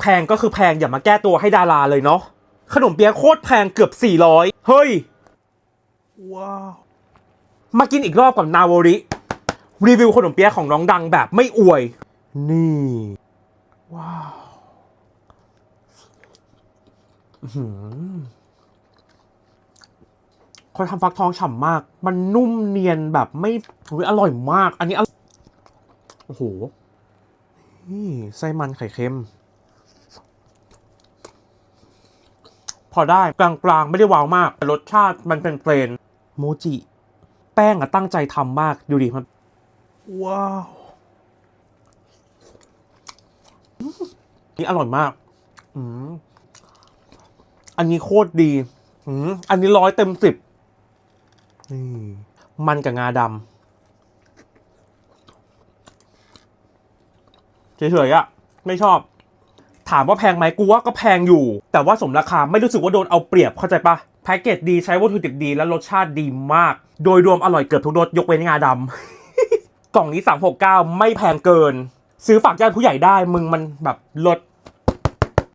แพงก็คือแพงอย่ามาแก้ตัวให้ดาราเลยเนาะขนมเปี๊ยะโคตรแพงเกือบ 400 เฮ้ย ว้าว มากินอีกรอบกับนาวริ รีวิวขนมเปี๊ยะของน้องดังแบบไม่อวย นี่ ว้าวหือเขาทำฟักทองฉ่ำมาก มันนุ่มเนียนแบบไม่อุ๊ยอร่อยมาก อันนี้อโอ้โห นี่ไส้มันไข่เค็ม พอได้กลางๆ ไม่ได้ว้าวมากแต่รสชาติมันเป็นเพลนโมจิ แป้งอะตั้งใจทำมากดูดิมัน ว้าวนี่อร่อยมากอืมอันนี้โคตรดีอืมอันนี้ร้อยเต็มสิบนี่มันกับงาดำเฉยๆอะไม่ชอบ ถามว่าแพงไหมกูว่าก็แพงอยู่ แต่ว่าสมราคาไม่รู้สึกว่าโดนเอาเปรียบเข้าใจปะแพ็กเกจดีใช้วัตถุดิบดีและรสชาติดีมาก โดยรวมอร่อยเกือบทุกรสยกเว้นงาดำกล่องนี้ 369 ไม่แพงเกิน ซื้อฝากญาติผู้ใหญ่ได้มึงมันแบบลด